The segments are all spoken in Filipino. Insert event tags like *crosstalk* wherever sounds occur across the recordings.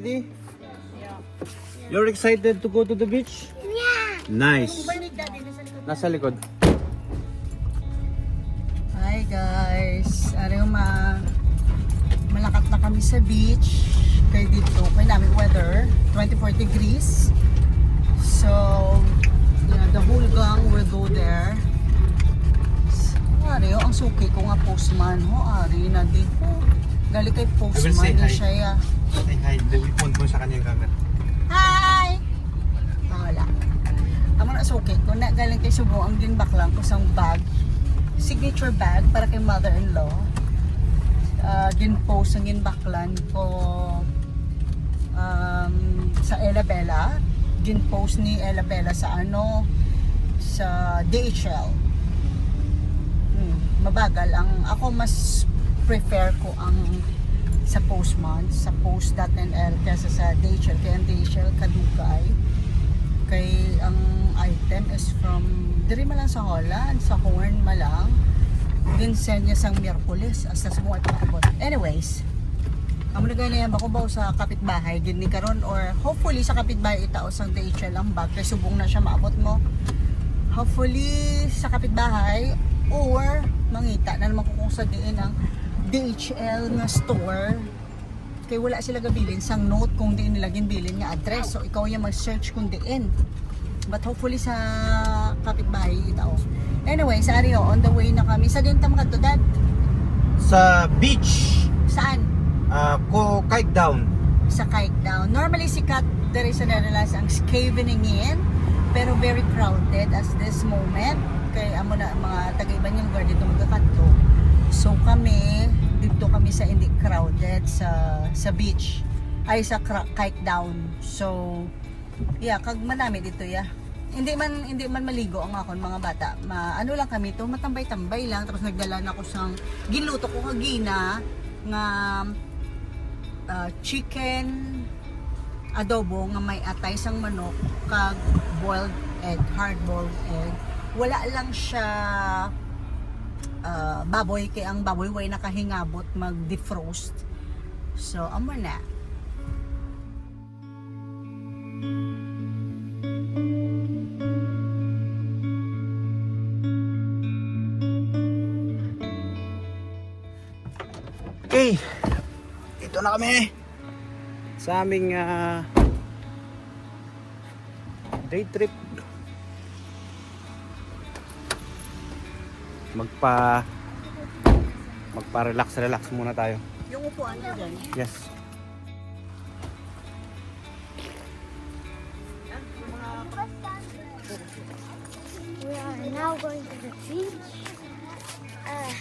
already? You're excited to go to the beach? Yeah. Nice. Nasa likod. Hi guys, araw ma malakat na kami sa beach. Kaya dito, kaya namin weather, 24 degrees. So, yeah, the whole gang will go there. Ari, oh, ang suki ko nga postman ho, Ari, na dito. Gali kay postman na hi. siya. ya. Say hi. Ipon mo sa kanyang camera. Hi! Ah, wala. Amo na suki ko na Subo ang ginbaklang ko sang bag. Signature bag para kay mother-in-law. Uh, ginpost ang ginbaklan ko um, sa Ella Bella. Ginpost ni Ella Bella sa ano sa DHL. Hmm, mabagal ang ako mas prefer ko ang sa postman, sa post.nl kaysa sa DHL. Kaya ang DHL kadugay. Kay ang item is from diri man lang sa Holland, sa Horn man lang. Din send niya sang Miyerkules hasta sa mga ipakabot. Anyways, amo na ganyan ako ba sa kapitbahay gini karon or hopefully sa kapitbahay itaos ang DHL ang bag kay subong na siya maabot mo. Hopefully sa kapitbahay or mangita na naman ko kung sa diin ang DHL nga store kay wala sila gabilin sang note kung diin nila ginbilin nga address. So ikaw yung mag-search kung diin. But hopefully sa kapitbahay itaw anyway sa Ario on the way na kami. Sa din tam kadto dad Sa beach. saan? Uh, ko kite down. sa kite down. Normally sikat there is Netherlands ang scavening in pero very crowded as this moment. Kay amo na mga taga-iban yung lugar dito magkakadto so kami dito kami sa hindi crowded sa sa beach. Ay sa kite down. So yeah kag manami dito ya hindi man hindi man maligo ang akon mga bata. Ma ano lang kami to matambay-tambay lang. Tapos nagdala na ako sang giluto ko kagina nga uh, chicken adobo nga may atay sang manok kag boiled egg hard boiled egg. Wala lang siya uh, baboy kay ang baboy way nakahingabot mag defrost so amo na Okay. Dito na kami. Sa aming ah, day trip. Magpa magpa-relax relax muna tayo. yung upuan niya dyan Yes. We are now going to the beach. Uh,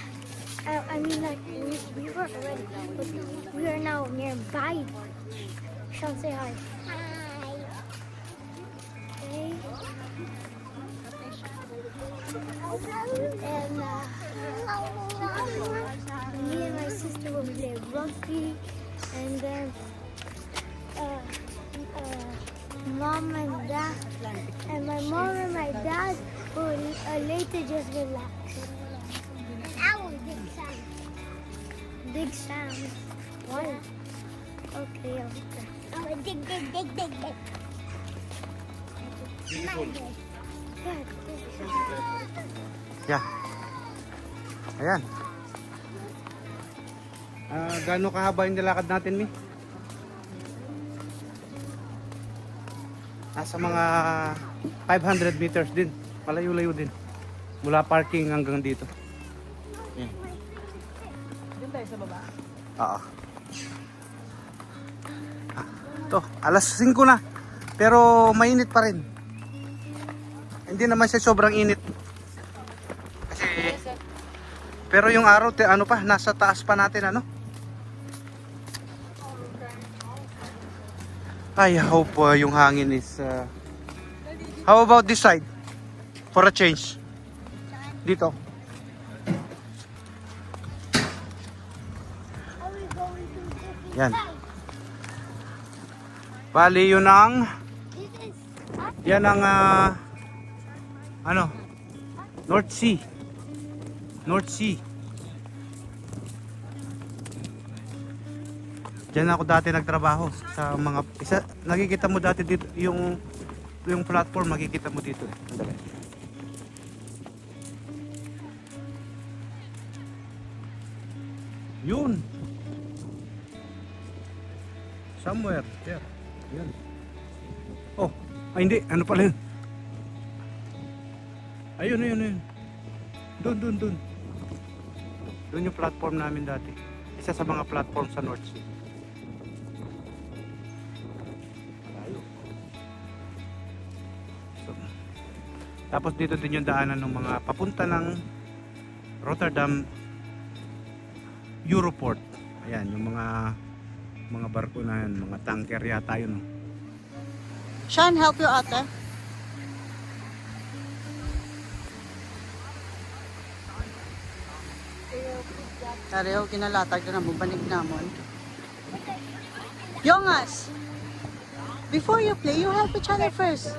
I, I mean, like, we, we were already, but we are now nearby. Shall say hi. Hi. Play and then uh, uh, mom and dad, and my mom and my dad will uh, later just relax. Ow, big sound. Big sound. Why? Okay, okay. Oh, dig, dig, dig, dig, dig. Good. Yeah. Ayan. Ah, gaano kahaba yung nilakad natin, Mi? Nasa mga 500 meters din. Malayo-layo din. Mula parking hanggang dito. Ayan. dun tayo sa baba Oo. Ah, to, alas 5 na. Pero mainit pa rin. Hindi naman siya sobrang init. Kasi pero yung araw te, ano pa, nasa taas pa natin ano? I hope uh, yung hangin is uh, How about this side? For a change. Dito. Yan. Bali yun ang Yan ang ah, ano? North Sea. North Sea. Diyan ako dati nagtrabaho sa mga isa nakikita mo dati dito yung yung platform makikita mo dito eh. Sandali. Yun. Somewhere there. Yan. Oh, ay hindi, ano pala yun? Ayun, ayun, ayun. Doon, doon, doon. Doon yung platform namin dati. Isa sa mga platform sa North Sea. Tapos dito din yung daanan ng mga papunta ng Rotterdam Europort. Ayan, yung mga mga barko na yun, mga tanker yata yun. Sean, help you ate. Tareho kinalatag na bubanig namon. Yongas! Before you play, you help each other first.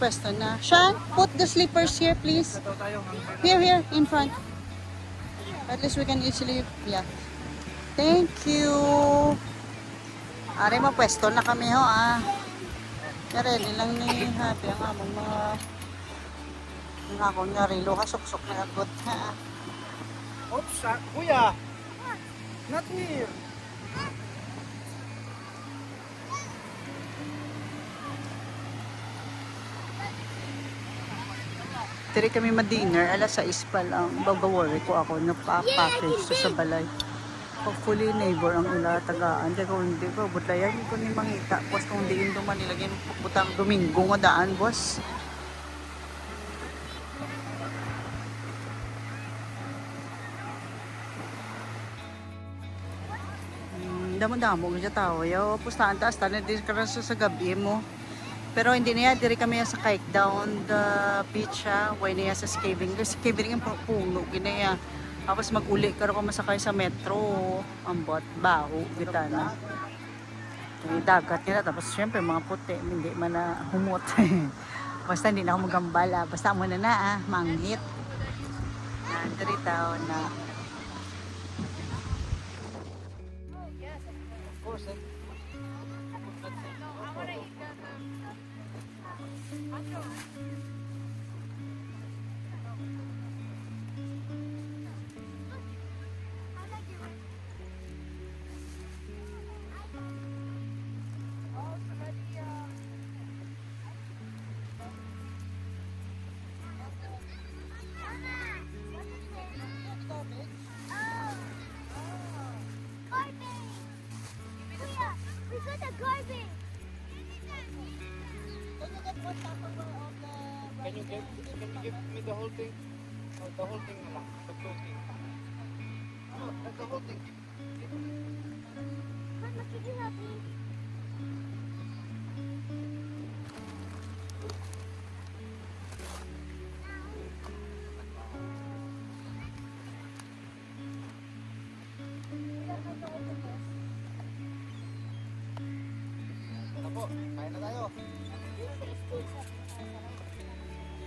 Nakapwesto na. Sean, put the slippers here, please. Here, here, in front. At least we can easily, yeah. Thank you. Are, mapwesto na kami ho, ah. Nareli lang ni Happy ang among mga ang akong narilo kasuksok na agot, ha. Oops, ah, kuya. Not here. *laughs* Tiri kami ma-dinner, alas 6 pa lang. Babaworry ko ako na pa-package to sa balay. Hopefully neighbor ang ila tagaan. Kung hindi ko, butlayan ko ni mangita. Boss kung hindi yun duman nilagyan butang Domingo nga daan, boss. Hmm, damo-damo nga tao. Yo, pustahan taas tanan din ka sa gabi mo. Pero hindi niya, diri kami sa kite down the beach ha. Way niya sa scaving. Kasi scaving yung puno, ginaya. Tapos mag-uli ka rin masakay sa metro. Ambot, baho, gitana. Yung dagat nila. Tapos syempre mga puti, hindi man na humot. *laughs* Basta hindi na ako magambala. Basta muna na ah, manghit. Nandiri tao na. Garbage. Give, can you give me the whole thing? Or the whole thing na lang? The floating. No, the whole thing. You do, Happy? Ako, kain na tayo.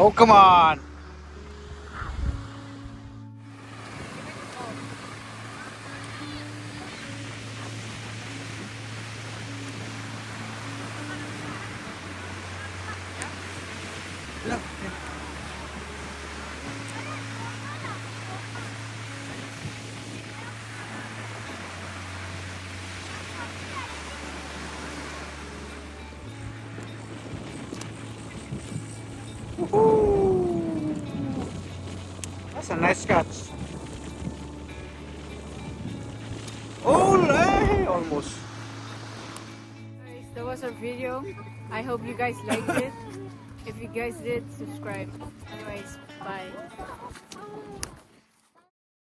Oh, come on! Woohoo! That's a nice catch. Ole! almost. Guys, that was our video. I hope you guys liked it. If you guys did, subscribe. Anyways, bye.